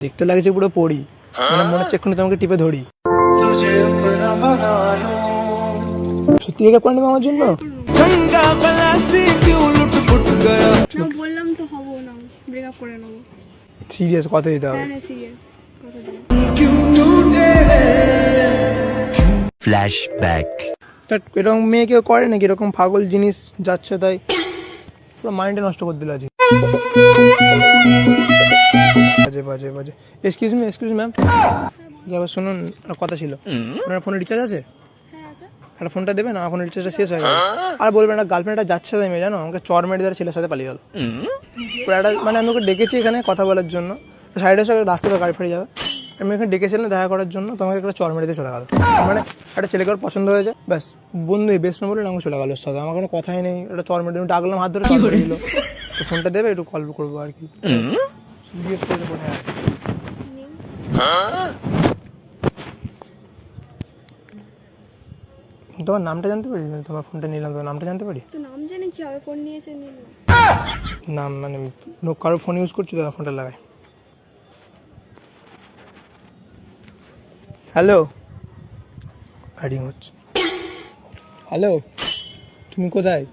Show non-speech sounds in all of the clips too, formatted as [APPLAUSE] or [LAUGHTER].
দেখতে লাগছে পুরো পড়ি। মানে মনে হচ্ছে এক্ষুনি তোমাকে টিপে ধরি। সত্যি ব্রেকআপ করে নেবে আমার জন্য? না বললাম তো হব না। ব্রেকআপ করে নেব সিরিয়াস কথা দিতে হবে। হ্যাঁ হ্যাঁ এরকম মেয়ে কেউ করে নাকি? এরকম পাগল জিনিস যাচ্ছে তাই? পুরো মাইন্ডে নষ্ট করে দিল আজকে। বাজে বাজে বাজে। এক্সকিউজ মি এক্সকিউজ ম্যাম যাবার শুনুন কথা ছিল। আপনার ফোনে রিচার্জ আছে? একটা ফোনটা দেবেন আমার ফোনের রিচার্জটা শেষ হয়ে গেছে আর বলবেন না গার্লফ্রেন্ডটা যাচ্ছে তাই মেয়ে জানো? আমাকে চর মেরে ছেলের সাথে পালিয়ে গেল। একটা মানে আমি ওকে ডেকেছি এখানে কথা বলার জন্য। সাইডে এসে রাস্তাতে গাড়ি ফেড়ে যাবে। আমি এখানে ডেকেছিলাম দেখা করার জন্য তোমাকে একটা চর মেরে দিয়ে চলে গেল। মানে একটা ছেলেকে ওর পছন্দ হয়েছে। ব্যাস বন্ধু বেস্ট ফ্রেন্ড বলে আমাকে চলে গেল সাথে। আমার কোনো কথাই নেই। একটা চর মেরে ডাকলাম হাত ধরে চর মেরে দিল। ফোনটা [LAUGHS] দেবে একটু কল করব আর কি। জিজ্ঞেস করে বলে আর তোমার নামটা জানতে পারি? তোমার ফোনটা নিলাম তোমার নামটা জানতে পারি? তো নাম জেনে কি হবে? ফোন নিয়েছে নাম মানে কারও ফোন ইউজ করছ তো ফোনটা লাগাই। হ্যালো? রিং হচ্ছে হ্যালো? তুমি কোথায়?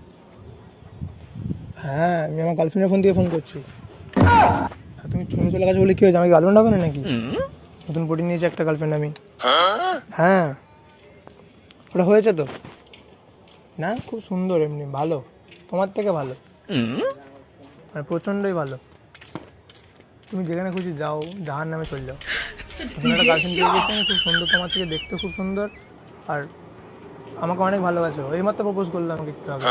হ্যাঁ আমি আমার গার্লফ্রেন্ডের ফোন দিয়ে ফোন করছি। হ্যাঁ, তুমি তুমি চলে গেছো বলে কি হয়েছে? আমি গার্লফ্রেন্ড হবে না নাকি? নতুন পটি নিয়েছি একটা গার্লফ্রেন্ড আমি। হ্যাঁ। ওটা হয়েছে তো। না খুব সুন্দর এমনি ভালো। তোমার থেকে ভালো। মানে প্রচণ্ডই ভালো। তুমি যেখানে খুশি যাও জাহার নামে চলে যাও। তুমি একটা গার্লফ্রেন্ড পেয়ে গেছো খুব সুন্দর। তোমার থেকে দেখতে খুব সুন্দর। আর আমাকে অনেক ভালোবাসো। এই মাত্র প্রপোজ করল আমাকে একটু আগে।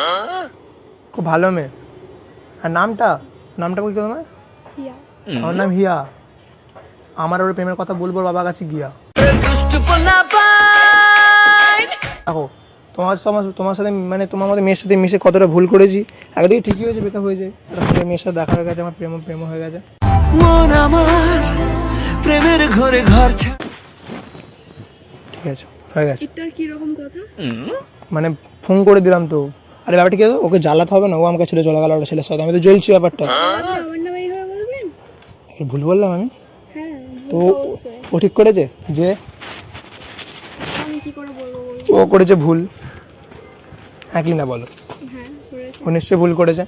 খুব ভালো মেয়ে। আর নামটা? নামটা কি তোমার? হিয়া আমার নাম হিয়া। আমার ওর প্রেমের কথা বলব বাবার কাছে গিয়া। দেখো তোমার তোমার তোমার সাথে মানে তোমার মধ্যে মেয়ের সাথে মিশে কতটা ভুল করেছি একদিকে ঠিকই হয়েছে বেকার হয়ে যায়। মেয়ের সাথে দেখা হয়ে গেছে আমার প্রেম প্রেম হয়ে গেছে। মন আমার প্রেমের ঘরে ঘর ঠিক আছে হয়ে গেছে। এটা কি রকম কথা? মানে ফোন করে দিলাম তো। আরে ব্যাপারটা কি? ওকে জ্বালাতে হবে না ও আমাকে ছেড়ে চলে গেল ওটা ছেলের সাথে। আমি তো জ্বলছি ব্যাপারটা আপনি আমার নাম এইভাবে বলবেন ভুল বললাম আমি? হ্যাঁ তো ও ঠিক করেছে যে আমি কি করে বলব বলুন? ও করেছে ভুল। হ্যাঁ কি না বলো? হ্যাঁ ও নিশ্চয়ই ভুল করেছে।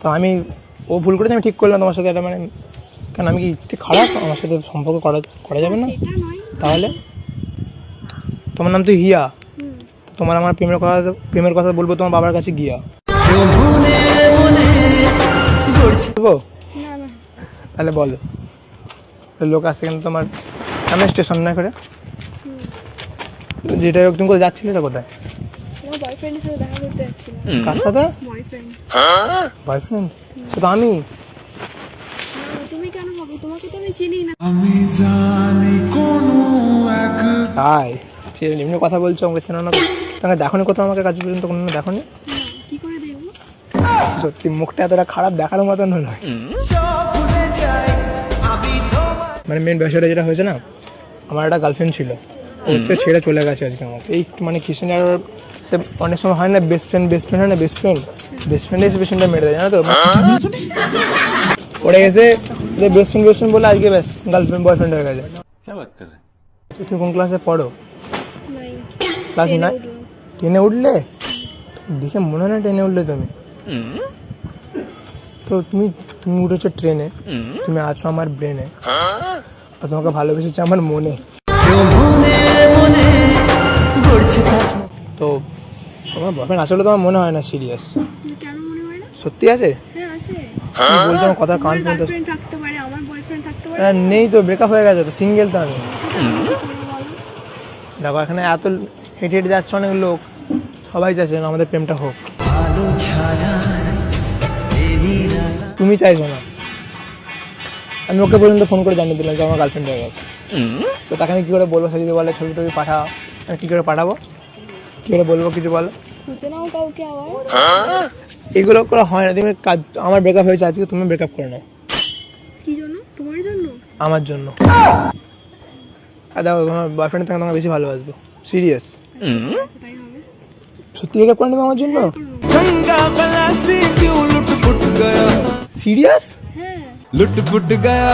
তো আমি ও ভুল করেছে আমি ঠিক করলাম তোমার সাথে। এটা মানে কেন আমি কি ঠিক খারাপ? আমার সাথে সম্পর্ক করা করা যাবে না? তাহলে? তোমার নাম তো হিয়া। তো তোমার আমার প্রেমের কথা প্রেমের কথা বলব তোমার বাবার কাছে গিয়া। বলব? তাহলে বলো। লোক আসছে কিন্তু তোমার আমি স্টেশন না করে। যেটা হোক তুমি কোথায় যাচ্ছিলে এটা কোথায়? কার সাথে? বয়ফ্রেন্ড বয়ফ্রেন্ড তো আমি। না তুমি কেন হবে তোমাকে তো আমি চিনি না। তাই? এমনি কথা বলছো আমাকে চেনো না তো। দেখো নি কোথাও আমাকে কাজ পর্যন্ত কোনো দেখো নি। না কি করে দেখব? সত্যি মুখটা এতটা খারাপ দেখার মতন নয়। মানে মেন বিষয়টা যেটা হয়েছে না আমার একটা গার্লফ্রেন্ড ছিল। হচ্ছে ছেড়ে চলে গেছে আজকে আমাকে। এই মানে কৃষ্ণ আর সে অনেক সময় হয় না বেস্ট ফ্রেন্ড বেস্ট ফ্রেন্ড হয় না বেস্ট ফ্রেন্ড বেস্ট ফ্রেন্ডে এসে পেশেন্টটা মেরে দেয় জানো তো? ওরা এসে যে বেস্ট ফ্রেন্ড বেস্ট ফ্রেন্ড বলে আজকে বেশ গার্লফ্রেন্ড বয়ফ্রেন্ড হয়ে গেছে। তুমি কোন ক্লাসে পড়ো? নাই। ক্লাস না টেনে উঠলে? দেখে মনে হয় না টেনে উঠলে তুমি। তো তুমি তুমি উঠেছো ট্রেনে। তুমি আছো আমার ব্রেনে। আর তোমাকে ভালোবেসেছে আমার মনে। তো তোমার বয়ফ্রেন্ড আসলে তোমার মনে হয় না সিরিয়াস কেন মনে হয় না? সত্যি আছে? হ্যাঁ বলছো আমার কথা কান আমার পর্যন্ত গার্লফ্রেন্ড থাকতে পারে আমার বয়ফ্রেন্ড থাকতে পারে। আরে নেই তো ব্রেকআপ হয়ে গেছে তো সিঙ্গেল তো আমি। দেখো এখানে এত হেঁটে হেঁটে যাচ্ছে অনেক লোক। সবাই চাইছে যেন আমাদের প্রেমটা হোক। তুমি চাইছো না। আমি ওকে পর্যন্ত ফোন করে জানিয়ে দিলাম যে আমার গার্লফ্রেন্ড হয়ে গেছে। তো তাকে আমি কী করে বলব সে যদি বলে ছবি টবি পাঠাও আমি কী করে পাঠাবো? কী করে বলব কিছু বলো। আবার। এগুলো করে হয় না। তুমি কাজ আমার ব্রেকআপ হয়েছে আজকে তুমি ব্রেকআপ করে নাও। কি জন্য? তোমার জন্য? আমার জন্য। আর দেখো তোমার বয়ফ্রেন্ড থেকে তোমাকে বেশি ভালোবাসবো। সিরিয়াস আচ্ছা, সত্যি ব্রেকআপ করে নেবে আমার জন্য? সিরিয়াস লুট ফুট গায়া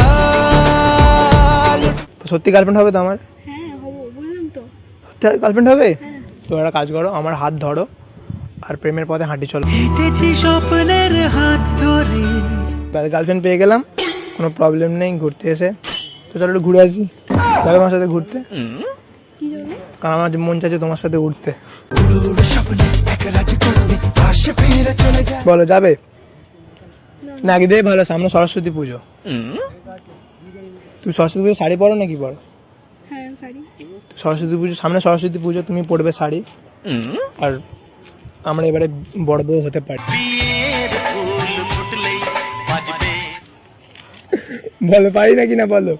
সত্যি গার্লফ্রেন্ড হবে তো আমার হ্যাঁ বললাম তো। সত্যি গার্লফ্রেন্ড হবে? তো একটা কাজ করো আমার হাত ধরো আর প্রেমের পথে হাঁটি চলো। হেঁটেছি স্বপ্নের হাত ধরে। গার্লফ্রেন্ড পেয়ে গেলাম কোনো প্রবলেম নেই ঘুরতে এসে। তো চলো একটু ঘুরে আসি। তাহলে আমার সাথে ঘুরতে? কারণ আমার মন চাইছে তোমার সাথে উঠতে। বলো যাবে? না দিয়ে ভালো সামনে সরস্বতী পুজো। তুমি সরস্বতী পুজো শাড়ি পরো নাকি পরো? হ্যাঁ সরস্বতী পুজো সামনে সরস্বতী পুজো তুমি পরবে শাড়ি। আর আমরা এবারে বড় বউ হতে পারি। বলো পারি নাকি না বলো?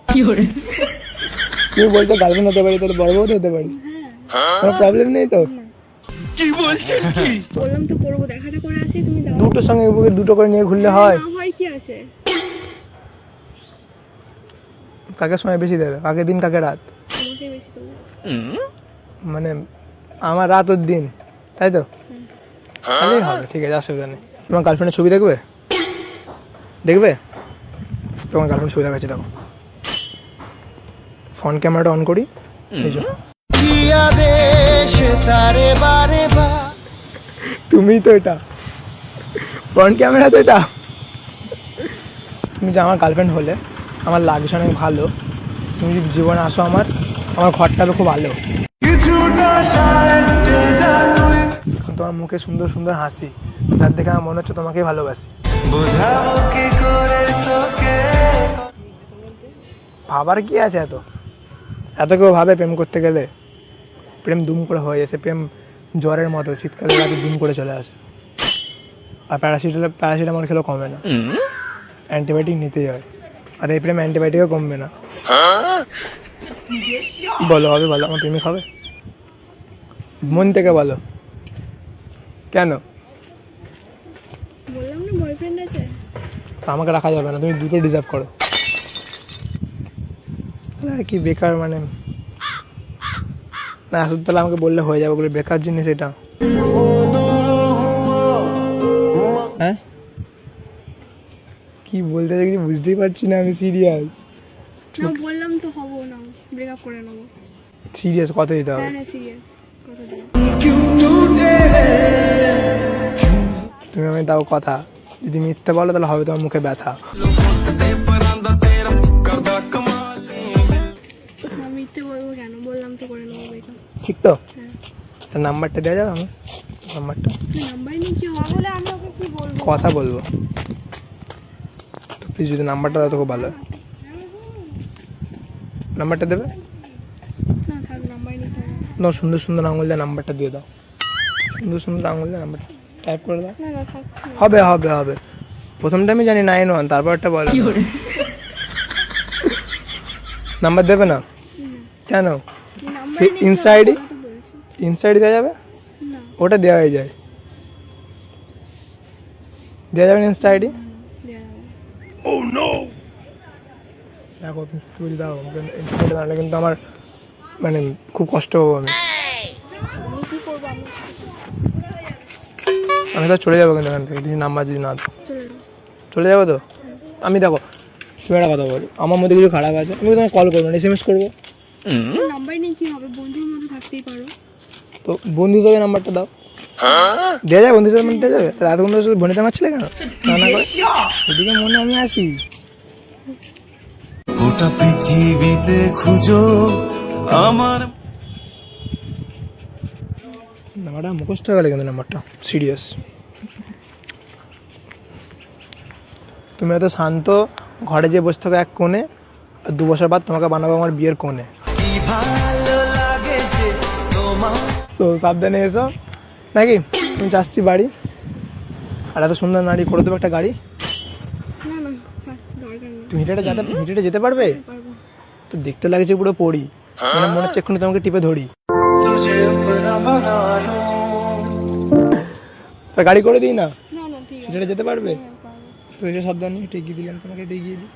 তুমি বলছো গার্লফ্রেন্ড হতে পারি তাহলে বড় বউ তো হতে পারি। কোনো প্রবলেম নেই তো? বললাম তো করব দেখাটা করে আসি তুমি দুটোর সঙ্গে বুকে দুটো করে নিয়ে ঘুরলে হয় কি আছে? কাকে সময় বেশি দেবে? কাকে দিন কাকে রাত? মানে আমার রাত ওর দিন তাই তো? তাহলেই হবে ঠিক আছে অসুবিধা নেই তোমার গার্লফ্রেন্ডের ছবি দেখবে? দেখবে? তোমার গার্লফ্রেন্ড ছবি দেখাচ্ছি দেখো। ফ্রন্ট ক্যামেরাটা অন করি এই যে। তুমিই তো এটা। ফ্রন্ট ক্যামেরা তো এটা। তুমি যে আমার গার্লফ্রেন্ড হলে আমার লাগছে অনেক ভালো। তুমি যদি জীবনে আসো আমার আমার ঘরটা হবে খুব ভালো। তোমার মুখে সুন্দর সুন্দর হাসি যার দেখে আমার মনে হচ্ছে তোমাকেই ভালোবাসি। বোঝাবো কি করে তোকে? ভাবার কি আছে এত? এত কেউ ভাবে প্রেম করতে গেলে? প্রেম দুম করে হয়ে আসে প্রেম জ্বরের মতো শীতকালে রাতে দুম করে চলে আসে। আর প্যারাসিটামল প্যারাসিটামল খেলেও কমে না। অ্যান্টিবায়োটিক নিতেই হয়। আর এই প্রেম অ্যান্টিবায়োটিকও কমবে না। বলো হবে বলো আমার প্রেমিক হবে? মন থেকে বলো। কেন? বললাম না বয়ফ্রেন্ড আছে। তো আমাকে রাখা যাবে না তুমি দুটো ডিজার্ভ করো। আর কি বেকার মানে। না তাহলে আমাকে বললে হয়ে যাবে বলে বেকার জিনিস এটা। হ্যাঁ? কি বলতে চাই কিছু বুঝতেই পারছি না আমি সিরিয়াস না বললাম তো হব না ব্রেকআপ করে নেব। সিরিয়াস কথা দিতে হবে। হ্যাঁ হ্যাঁ সিরিয়াস কথা তুমি আমি দাও কথা। যদি মিথ্যে বলো তাহলে হবে তোমার মুখে ব্যথা। ঠিক তো? হ্যাঁ। তার নাম্বারটা দেওয়া যাবে আমার? নাম্বারটা কথা বলব। প্লিজ যদি নাম্বারটা দাও তো খুব ভালো। নাম্বারটা দেবে? না না সুন্দর সুন্দর আঙুল দিয়ে নাম্বারটা দিয়ে দাও। সুন্দর সুন্দর আঙুল দিয়ে নাম্বারটা টাইপ করে দাও। না না থাক হবে হবে হবে। প্রথমটা আমি জানি নাইন ওয়ান তারপরটা বলো। নাম্বার দেবে না? কেন? তো ইনসাইড দেওয়া যাবে? ওটা দেওয়া হয়ে যায়। দেওয়া যাবে ইনস্টা আইডি দেখো তুমি সত্যি বলছি দাও আমাকে দাঁড়ালে কিন্তু আমার মানে খুব কষ্ট হব আমি। আমি কি করব আমি আমি তো চলে যাব কিন্তু এখান থেকে কিছু নাম্বার যদি না দাও। চলে যাব। তো? আমি দেখো তুমি একটা কথা বলো আমার মধ্যে কিছু খারাপ আছে আমি তোমাকে কল করব না এস এম এস করব। নাম্বার নিয়ে কি হবে? বন্ধুর মধ্যে থাকতেই পারো। তো বন্ধু হিসাবে নাম্বারটা দাও। দেওয়া যায় বন্ধু হিসাবে দেওয়া যাবে তাহলে এতক্ষণ তো শুধু বনিতে মারছিলে কেন? না না করে এদিকে মনে আমি আসি গোটা পৃথিবীতে খুঁজো আমার নাম্বারটা মুখস্থ হয়ে গেলে কিন্তু নাম্বারটা। সিরিয়াস তুমি এত শান্ত ঘরে যে বসে থাকো এক কোণে আর দু বছর বাদ তোমাকে বানাবো আমার বিয়ের কোণে। কি ভালো লাগে যে তোমার তো সাবধানে এসো। নাকি? আমি যাচ্ছি বাড়ি। আর এত সুন্দর নারী করে দেবো একটা গাড়ি। তুমি হেঁটে যেতে হেঁটে যেতে পারবে? তো দেখতে লাগছে পুরো পড়ি মানে মনে হচ্ছে এক্ষুনি তোমাকে টিপে ধরি। গাড়ি করে দিই না? না না ঠিক আছে। হেঁটে যেতে পারবে? হ্যাঁ, তো সাবধানে এগিয়ে দিলাম তোমাকে এগিয়ে দিই।